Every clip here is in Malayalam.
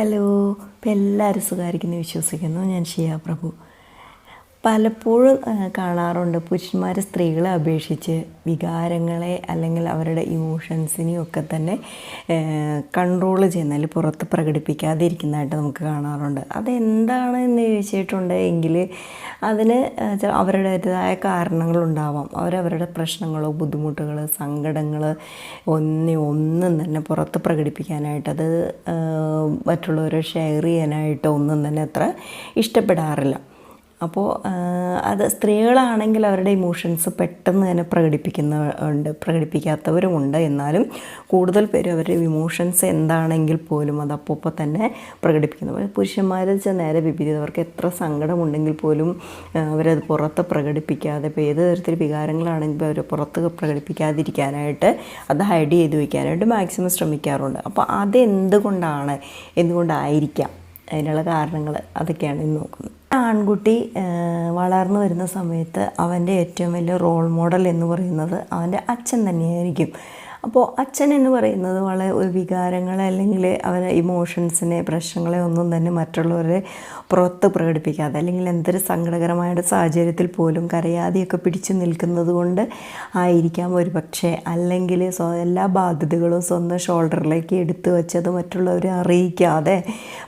ഹലോ ഇപ്പം എല്ലാവരും സുഖമായിരിക്കുന്നു വിശ്വസിക്കുന്നു. ഞാൻ ഷിയ പ്രഭു. പലപ്പോഴും കാണാറുണ്ട് പുരുഷന്മാർ സ്ത്രീകളെ അപേക്ഷിച്ച് വികാരങ്ങളെ അല്ലെങ്കിൽ അവരുടെ ഇമോഷൻസിനെയും ഒക്കെ തന്നെ കൺട്രോൾ ചെയ്യുന്ന അല്ലെങ്കിൽ പുറത്ത് പ്രകടിപ്പിക്കാതിരിക്കുന്നതായിട്ട് നമുക്ക് കാണാറുണ്ട്. അതെന്താണ് എന്ന് ചോദിച്ചിട്ടുണ്ട് എങ്കിൽ അതിന് അവരുടേതായ കാരണങ്ങളുണ്ടാവാം അവരവരുടെ പ്രശ്നങ്ങളോ ബുദ്ധിമുട്ടുകൾ സങ്കടങ്ങൾ ഒന്നേ ഒന്നും തന്നെ പുറത്ത് പ്രകടിപ്പിക്കാനായിട്ട്. അത് മറ്റുള്ളവരെ ഷെയർ ചെയ്യാനായിട്ടോ ഒന്നും തന്നെ അത്ര ഇഷ്ടപ്പെടാറില്ല. അപ്പോൾ അത് സ്ത്രീകളാണെങ്കിൽ അവരുടെ ഇമോഷൻസ് പെട്ടെന്ന് തന്നെ പ്രകടിപ്പിക്കുന്ന ഉണ്ട് പ്രകടിപ്പിക്കാത്തവരുമുണ്ട് എന്നാലും കൂടുതൽ പേര് അവരുടെ ഇമോഷൻസ് എന്താണെങ്കിൽ പോലും അത് അപ്പോൾ തന്നെ പ്രകടിപ്പിക്കുന്നു. പുരുഷന്മാരിൽ വെച്ചാൽ നേരെ വിപരീതം. അവർക്ക് എത്ര സങ്കടമുണ്ടെങ്കിൽ പോലും അവരത് പുറത്ത് പ്രകടിപ്പിക്കാതെ ഇപ്പോൾ ഏത് തരത്തിൽ വികാരങ്ങളാണെങ്കിൽ അവർ പുറത്ത് പ്രകടിപ്പിക്കാതിരിക്കാനായിട്ട് അത് ഹൈഡ് ചെയ്ത് വയ്ക്കാനായിട്ട് മാക്സിമം ശ്രമിക്കാറുണ്ട്. അപ്പോൾ അതെന്തുകൊണ്ടാണ് എന്തുകൊണ്ടായിരിക്കാം? അതിനുള്ള കാരണങ്ങൾ അതൊക്കെയാണ് ഇന്ന് നോക്കുന്നത്. ആൺകുട്ടി വളർന്നു വരുന്ന സമയത്ത് അവന്റെ ഏറ്റവും വലിയ റോൾ മോഡൽ എന്ന് പറയുന്നത് അവന്റെ അച്ഛൻ തന്നെയായിരിക്കും. അപ്പോൾ അച്ഛൻ എന്ന് പറയുന്നത് വളരെ ഒരു വികാരങ്ങളെ അല്ലെങ്കിൽ അവരെ ഇമോഷൻസിനെ പ്രശ്നങ്ങളെ ഒന്നും തന്നെ മറ്റുള്ളവരെ പുറത്ത് പ്രകടിപ്പിക്കാതെ അല്ലെങ്കിൽ എന്തൊരു സങ്കടകരമായ സാഹചര്യത്തിൽ പോലും കരയാതെയൊക്കെ പിടിച്ചു നിൽക്കുന്നത് കൊണ്ട് ആയിരിക്കാം ഒരു പക്ഷേ. അല്ലെങ്കിൽ എല്ലാ ബാധ്യതകളും സ്വന്തം ഷോൾഡറിലേക്ക് എടുത്തു വച്ചത് മറ്റുള്ളവരെ അറിയിക്കാതെ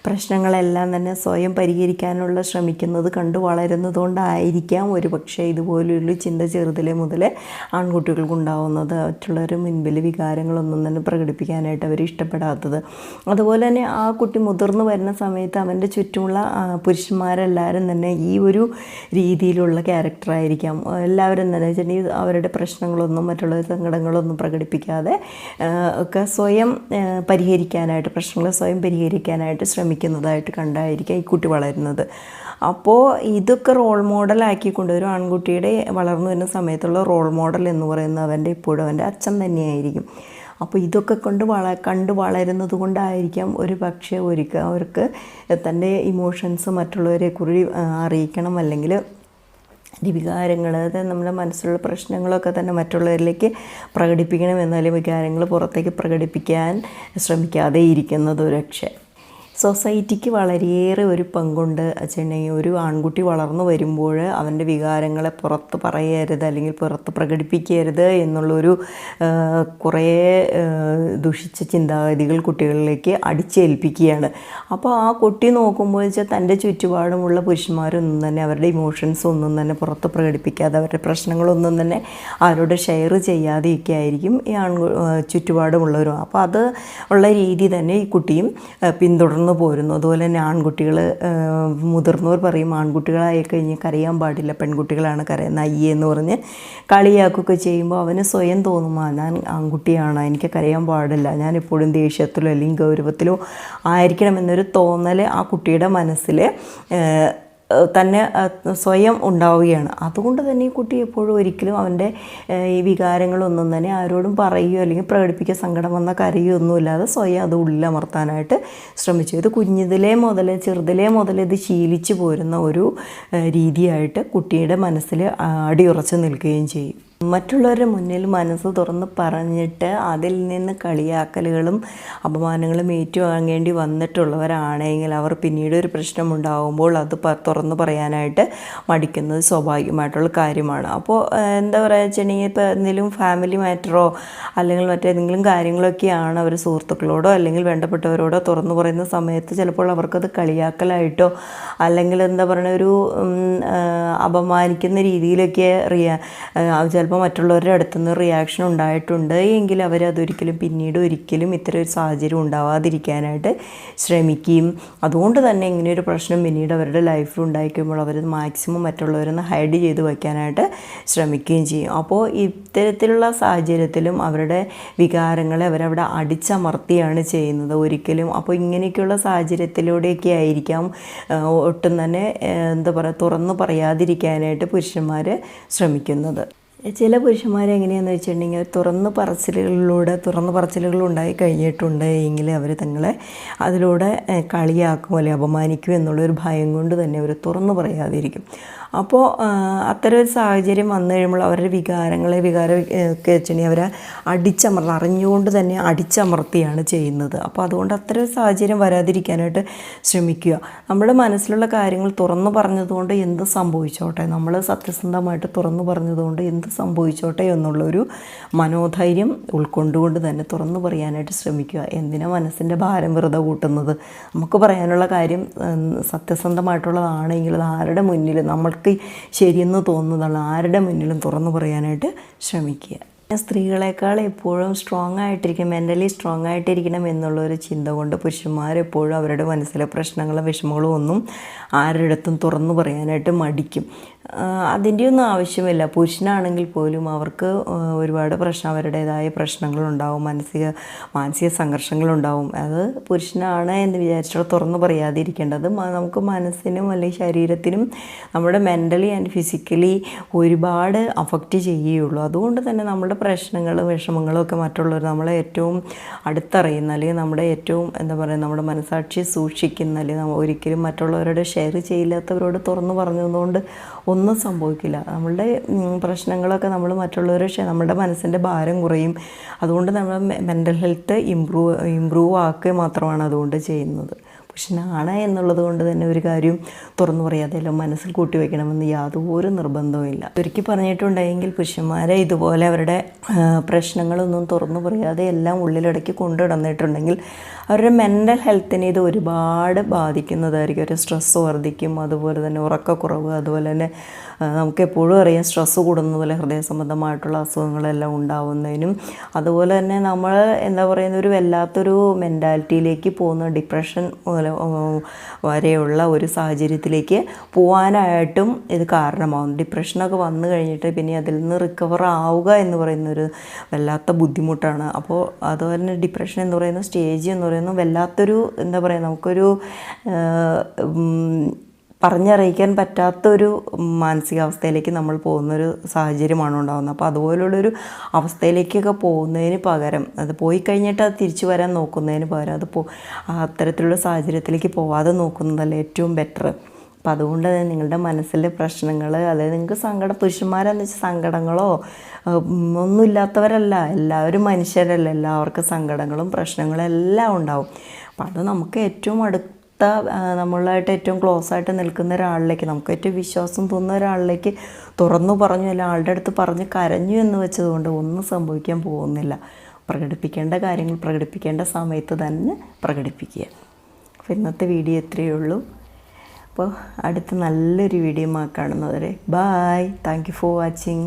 പ്രശ്നങ്ങളെല്ലാം തന്നെ സ്വയം പരിഹരിക്കാനുള്ള ശ്രമിക്കുന്നത് കണ്ടു വളരുന്നതുകൊണ്ടായിരിക്കാം ഒരു പക്ഷേ ഇതുപോലൊരു ചിന്ത ചെറുതിലെ മുതൽ ആൺകുട്ടികൾക്കുണ്ടാവുന്നത്. മറ്റുള്ളവർ മുൻപിൽ വികാരങ്ങളൊന്നും തന്നെ പ്രകടിപ്പിക്കാനായിട്ട് അവർ ഇഷ്ടപ്പെടാത്തത്. അതുപോലെ തന്നെ ആ കുട്ടി മുതിർന്നു വരുന്ന സമയത്ത് അവന്റെ ചുറ്റുമുള്ള പുരുഷന്മാരെല്ലാവരും തന്നെ ഈ ഒരു രീതിയിലുള്ള ക്യാരക്ടറായിരിക്കാം എല്ലാവരും തന്നെ വെച്ചിട്ടുണ്ടെങ്കിൽ അവരുടെ പ്രശ്നങ്ങളൊന്നും മറ്റുള്ള സങ്കടങ്ങളൊന്നും പ്രകടിപ്പിക്കാതെ ഒക്കെ സ്വയം പരിഹരിക്കാനായിട്ട് പ്രശ്നങ്ങൾ സ്വയം പരിഹരിക്കാനായിട്ട് ശ്രമിക്കുന്നതായിട്ട് കണ്ടായിരിക്കാം ഈ കുട്ടി വളരുന്നത്. അപ്പോൾ ഇതൊക്കെ റോൾ മോഡലാക്കി കൊണ്ടുവരും ആൺകുട്ടിയുടെ വളർന്നു വരുന്ന സമയത്തുള്ള റോൾ മോഡൽ എന്ന് പറയുന്നത് അവന്റെ ഇപ്പോഴും അവന്റെ അച്ഛൻ തന്നെയായിരിക്കും. അപ്പോൾ ഇതൊക്കെ കൊണ്ട് വള കണ്ട് വളരുന്നത് കൊണ്ടായിരിക്കാം ഒരു പക്ഷേ ഒരിക്കൽ അവർക്ക് തന്റെ ഇമോഷൻസ് മറ്റുള്ളവരെ കുറി അറിയിക്കണം. അല്ലെങ്കിൽ വികാരങ്ങൾ അത് നമ്മുടെ മനസ്സിലുള്ള പ്രശ്നങ്ങളൊക്കെ തന്നെ മറ്റുള്ളവരിലേക്ക് പ്രകടിപ്പിക്കണം എന്നാലും വികാരങ്ങൾ പുറത്തേക്ക് പ്രകടിപ്പിക്കാൻ ശ്രമിക്കാതെ ഇരിക്കുന്നത് ഒരു പക്ഷേ സൊസൈറ്റിക്ക് വളരെയേറെ ഒരു പങ്കുണ്ട്. വെച്ചിട്ടുണ്ടെങ്കിൽ ഒരു ആൺകുട്ടി വളർന്നു വരുമ്പോൾ അവന്റെ വികാരങ്ങളെ പുറത്ത് പറയരുത് അല്ലെങ്കിൽ പുറത്ത് പ്രകടിപ്പിക്കരുത് എന്നുള്ളൊരു കുറേ ദുഷിച്ച ചിന്താഗതികൾ കുട്ടികളിലേക്ക് അടിച്ചേൽപ്പിക്കുകയാണ്. അപ്പോൾ ആ കുട്ടി നോക്കുമ്പോൾ വെച്ചാൽ തന്റെ ചുറ്റുപാടുമുള്ള പുരുഷന്മാരൊന്നും തന്നെ അവരുടെ ഇമോഷൻസ് ഒന്നും തന്നെ പുറത്ത് പ്രകടിപ്പിക്കാതെ അവരുടെ പ്രശ്നങ്ങളൊന്നും തന്നെ ആരോട് ഷെയർ ചെയ്യാതെയൊക്കെ ആയിരിക്കും ഈ ആൺ ചുറ്റുപാടുമുള്ളവരും. അപ്പോൾ അത് ഉള്ള രീതി തന്നെ ഈ കുട്ടിയും ആ, പിന്തുടർന്നു പോരുന്നു. അതുപോലെ തന്നെ ആൺകുട്ടികൾ മുതിർന്നവർ പറയും ആൺകുട്ടികളായി കഴിഞ്ഞ് കരയാൻ പാടില്ല പെൺകുട്ടികളാണ് കരയുന്നത് അയ്യ എന്ന് പറഞ്ഞ് കളിയാക്കുകയൊക്കെ ചെയ്യുമ്പോൾ അവന് സ്വയം തോന്നും ഞാൻ ആൺകുട്ടിയാണ് എനിക്ക് കരയാൻ പാടില്ല ഞാൻ എപ്പോഴും ദേഷ്യത്തിലോ അല്ലെങ്കിൽ ഗൗരവത്തിലോ ആയിരിക്കണം എന്നൊരു തോന്നൽ ആ കുട്ടിയുടെ മനസ്സിൽ തന്നെ സ്വയം ഉണ്ടാവുകയാണ്. അതുകൊണ്ട് തന്നെ ഈ കുട്ടി എപ്പോഴും ഒരിക്കലും അവന്റെ ഈ വികാരങ്ങളൊന്നും തന്നെ ആരോടും പറയുകയോ അല്ലെങ്കിൽ പ്രകടിപ്പിക്കുക സങ്കടം വന്ന കരയോ ഒന്നുമില്ലാതെ സ്വയം അത് ഉള്ളിലമർത്താനായിട്ട് ശ്രമിച്ചു. ഇത് കുഞ്ഞിതിലേ മുതൽ ചെറുതിലേ മുതൽ ഇത് ശീലിച്ചു പോരുന്ന ഒരു രീതിയായിട്ട് കുട്ടിയുടെ മനസ്സിൽ അടിയുറച്ച് നിൽക്കുകയും ചെയ്യും. മറ്റുള്ളവരുടെ മുന്നിൽ മനസ്സ് തുറന്ന് പറഞ്ഞിട്ട് അതിൽ നിന്ന് കളിയാക്കലുകളും അപമാനങ്ങളും ഏറ്റുവാങ്ങേണ്ടി വന്നിട്ടുള്ളവരാണെങ്കിൽ അവർ പിന്നീട് ഒരു പ്രശ്നമുണ്ടാകുമ്പോൾ അത് തുറന്നു പറയാനായിട്ട് മടിക്കുന്നത് സ്വാഭാവികമായിട്ടുള്ള കാര്യമാണ്. അപ്പോൾ എന്താ പറയുക വെച്ചിട്ടുണ്ടെങ്കിൽ ഇപ്പോൾ എന്തെങ്കിലും ഫാമിലി മാറ്ററോ അല്ലെങ്കിൽ മറ്റേതെങ്കിലും കാര്യങ്ങളൊക്കെയാണ് അവർ സുഹൃത്തുക്കളോടോ അല്ലെങ്കിൽ വേണ്ടപ്പെട്ടവരോടോ തുറന്നു പറയുന്ന സമയത്ത് ചിലപ്പോൾ അവർക്കത് കളിയാക്കലായിട്ടോ അല്ലെങ്കിൽ എന്താ പറയുക ഒരു അപമാനിക്കുന്ന രീതിയിലൊക്കെ റിയാ ചിലപ്പോൾ മറ്റുള്ളവരുടെ അടുത്തു നിന്ന് റിയാക്ഷൻ ഉണ്ടായിട്ടുണ്ട്. എങ്കിൽ അവരതൊരിക്കലും പിന്നീട് ഒരിക്കലും ഇത്തരം ഒരു സാഹചര്യം ഉണ്ടാവാതിരിക്കാനായിട്ട് ശ്രമിക്കുകയും അതുകൊണ്ട് തന്നെ ഇങ്ങനെയൊരു പ്രശ്നം പിന്നീട് അവരുടെ ലൈഫിൽ ഉണ്ടായിക്കുമ്പോൾ അവർ മാക്സിമം മറ്റുള്ളവരൊന്ന് ഹൈഡ് ചെയ്ത് വയ്ക്കാനായിട്ട് ശ്രമിക്കുകയും ചെയ്യും. അപ്പോൾ ഇത്തരത്തിലുള്ള സാഹചര്യത്തിലും അവരുടെ വികാരങ്ങളെ അവരവിടെ അടിച്ചമർത്തിയാണ് ചെയ്യുന്നത് ഒരിക്കലും. അപ്പോൾ ഇങ്ങനെയൊക്കെയുള്ള സാഹചര്യത്തിലൂടെയൊക്കെ ആയിരിക്കാം ഒട്ടും തന്നെ എന്താ പറയുക തുറന്നു പറയാതിരിക്കാനായിട്ട് പുരുഷന്മാർ ശ്രമിക്കുന്നത്. ചില പുരുഷന്മാരെ എങ്ങനെയാണെന്ന് വെച്ചിട്ടുണ്ടെങ്കിൽ തുറന്ന് പറച്ചിലുകളിലൂടെ തുറന്ന് പറച്ചിലുകൾ ഉണ്ടായി കഴിഞ്ഞിട്ടുണ്ട് എങ്കിൽ അവർ തങ്ങളെ അതിലൂടെ കളിയാക്കും അല്ലെങ്കിൽ അപമാനിക്കും എന്നുള്ളൊരു ഭയം കൊണ്ട് തന്നെ അവർ തുറന്നു പറയാതിരിക്കും. അപ്പോൾ അത്തരം ഒരു സാഹചര്യം വന്നു കഴിയുമ്പോൾ അവരുടെ വികാരങ്ങളെ വികാരം ഒക്കെ വെച്ചിട്ടുണ്ടെങ്കിൽ അവരെ അടിച്ചമർത്തി അറിഞ്ഞുകൊണ്ട് തന്നെ അടിച്ചമർത്തിയാണ് ചെയ്യുന്നത്. അപ്പോൾ അതുകൊണ്ട് അത്തരം ഒരു സാഹചര്യം വരാതിരിക്കാനായിട്ട് ശ്രമിക്കുക. നമ്മുടെ മനസ്സിലുള്ള കാര്യങ്ങൾ തുറന്നു പറഞ്ഞതുകൊണ്ട് എന്ത് സംഭവിച്ചോട്ടെ? നമ്മൾ സത്യസന്ധമായിട്ട് തുറന്നു പറഞ്ഞതുകൊണ്ട് എന്ത് സംഭവിച്ചോട്ടെ എന്നുള്ളൊരു മനോധൈര്യം ഉൾക്കൊണ്ടുകൊണ്ട് തന്നെ തുറന്നു പറയാനായിട്ട് ശ്രമിക്കുക. എന്തിനാ മനസ്സിന്റെ ഭാരം വെറുതെ കൂട്ടുന്നത്? നമുക്ക് പറയാനുള്ള കാര്യം സത്യസന്ധമായിട്ടുള്ളതാണെങ്കിൽ ആരുടെ മുന്നിൽ നമ്മൾക്ക് ശരിയെന്ന് തോന്നുന്നതാണ്. ആരുടെ മുന്നിലും തുറന്നു പറയാനായിട്ട് ശ്രമിക്കുക. സ്ത്രീകളെക്കാൾ എപ്പോഴും സ്ട്രോങ് ആയിട്ടിരിക്കും മെന്റലി സ്ട്രോങ് ആയിട്ടിരിക്കണം എന്നുള്ളൊരു ചിന്ത കൊണ്ട് പുരുഷന്മാരെപ്പോഴും അവരുടെ മനസ്സിലെ പ്രശ്നങ്ങളും വിഷമങ്ങളും ഒന്നും ആരുടെ അടുത്തും തുറന്നു പറയാനായിട്ട് മടിക്കും. അതിന്റെ ഒന്നും ആവശ്യമില്ല. പുരുഷനാണെങ്കിൽ പോലും അവർക്ക് ഒരുപാട് പ്രശ്നം അവരുടേതായ പ്രശ്നങ്ങളുണ്ടാവും. മാനസിക മാനസിക സംഘർഷങ്ങളുണ്ടാവും. അത് പുരുഷനാണ് എന്ന് വിചാരിച്ചിട്ട് തുറന്നു പറയാതിരിക്കേണ്ടത് നമുക്ക് മനസ്സിനും അല്ലെങ്കിൽ ശരീരത്തിനും നമ്മുടെ മെന്റലി ആൻഡ് ഫിസിക്കലി ഒരുപാട് അഫക്റ്റ് ചെയ്യുകയുള്ളൂ. അതുകൊണ്ട് തന്നെ നമ്മുടെ പ്രശ്നങ്ങളും വിഷമങ്ങളും ഒക്കെ മറ്റുള്ളവർ നമ്മളെ ഏറ്റവും അടുത്തറിയുന്ന അല്ലെങ്കിൽ നമ്മുടെ ഏറ്റവും എന്താ പറയുക നമ്മുടെ മനസാക്ഷി സൂക്ഷിക്കുന്ന അല്ലെങ്കിൽ ഒരിക്കലും മറ്റുള്ളവരോട് ഷെയർ ചെയ്യില്ലാത്തവരോട് തുറന്നു പറഞ്ഞതുകൊണ്ട് ഒന്നും സംഭവിക്കില്ല. നമ്മളുടെ പ്രശ്നങ്ങളൊക്കെ നമ്മൾ മറ്റുള്ളവരെ നമ്മുടെ മനസ്സിന്റെ ഭാരം കുറയും. അതുകൊണ്ട് നമ്മൾ മെന്റൽ ഹെൽത്ത് ഇമ്പ്രൂവ് ഇമ്പ്രൂവ് ആക്കുക മാത്രമാണ് അതുകൊണ്ട് ചെയ്യുന്നത്. പുരുഷനാണ് എന്നുള്ളത് കൊണ്ട് തന്നെ ഒരു കാര്യം തുറന്നു പറയാതെ എല്ലാം മനസ്സിൽ കൂട്ടി വയ്ക്കണമെന്ന് യാതൊരു നിർബന്ധവുമില്ല ഒരിക്കൽ പറഞ്ഞിട്ടുണ്ടെങ്കിൽ പുരുഷന്മാരെ ഇതുപോലെ അവരുടെ പ്രശ്നങ്ങളൊന്നും തുറന്നു പറയാതെ എല്ലാം ഉള്ളിലടക്കി കൊണ്ടു നടന്നിട്ടുണ്ടെങ്കിൽ അവരുടെ മെന്റൽ ഹെൽത്തിനെ ഇത് ഒരുപാട് ബാധിക്കുന്നതായിരിക്കും. ഒരു സ്ട്രെസ്സ് വർദ്ധിക്കും അതുപോലെ തന്നെ ഉറക്കക്കുറവ് അതുപോലെ തന്നെ നമുക്ക് എപ്പോഴും അറിയാം സ്ട്രെസ്സ് കൂടുന്നത് പോലെ ഹൃദയ സംബന്ധമായിട്ടുള്ള അസുഖങ്ങളെല്ലാം ഉണ്ടാവുന്നതിനും അതുപോലെ തന്നെ നമ്മൾ എന്താ പറയുന്ന ഒരു വല്ലാത്തൊരു മെന്റാലിറ്റിയിലേക്ക് പോകുന്ന ഡിപ്രഷൻ ആ, വരെയുള്ള ഒരു സാഹചര്യത്തിലേക്ക് പോകാനായിട്ടും ഇത് കാരണമാകും ഡിപ്രഷനൊക്കെ വന്നു കഴിഞ്ഞിട്ട് പിന്നെ അതിൽ നിന്ന് റിക്കവർ ആവുക എന്ന് പറയുന്ന ഒരു വല്ലാത്ത ബുദ്ധിമുട്ടാണ്. അപ്പോൾ അതുപോലെ തന്നെ ഡിപ്രഷൻ എന്ന് പറയുന്ന സ്റ്റേജ് എന്ന് പറയുന്നത് വല്ലാത്തൊരു എന്താ പറയുക നമുക്കൊരു പറഞ്ഞറിയിക്കാൻ പറ്റാത്തൊരു മാനസികാവസ്ഥയിലേക്ക് നമ്മൾ പോകുന്നൊരു സാഹചര്യമാണ് ഉണ്ടാകുന്നത്. അപ്പോൾ അതുപോലുള്ളൊരു അവസ്ഥയിലേക്കൊക്കെ പോകുന്നതിന് പകരം അത് പോയി കഴിഞ്ഞിട്ട് അത് തിരിച്ചു വരാൻ നോക്കുന്നതിന് പകരം അത് പോ അത്തരത്തിലുള്ള സാഹചര്യത്തിലേക്ക് പോവാതെ നോക്കുന്നതല്ലേ ഏറ്റവും ബെറ്റർ അപ്പോൾ അതുകൊണ്ട് തന്നെ നിങ്ങളുടെ മനസ്സിലെ പ്രശ്നങ്ങൾ അതായത് നിങ്ങൾക്ക് സങ്കടം പുരുഷന്മാരെന്ന് വെച്ചാൽ സങ്കടങ്ങളോ ഒന്നുമില്ലാത്തവരല്ല എല്ലാവരും മനുഷ്യരല്ല എല്ലാവർക്കും സങ്കടങ്ങളും പ്രശ്നങ്ങളും എല്ലാം ഉണ്ടാവും. അപ്പം അത് നമുക്ക് ഏറ്റവും അടുത്ത നമ്മളായിട്ട് ഏറ്റവും ക്ലോസ് ആയിട്ട് നിൽക്കുന്ന ഒരാളിലേക്ക് നമുക്ക് ഏറ്റവും വിശ്വാസം തോന്നുന്ന ഒരാളിലേക്ക് തുറന്നു പറഞ്ഞു അല്ല ആളുടെ അടുത്ത് പറഞ്ഞ് കരഞ്ഞു എന്ന് വെച്ചതുകൊണ്ട് ഒന്നും സംഭവിക്കാൻ പോകുന്നില്ല. പ്രകടിപ്പിക്കേണ്ട കാര്യങ്ങൾ പ്രകടിപ്പിക്കേണ്ട സമയത്ത് തന്നെ പ്രകടിപ്പിക്കുക. അപ്പോൾ ഇന്നത്തെ വീഡിയോ ഇത്രയേ ഉള്ളൂ. അപ്പോൾ അടുത്ത നല്ലൊരു വീഡിയോ കാണുന്നവരെ bye thank you for watching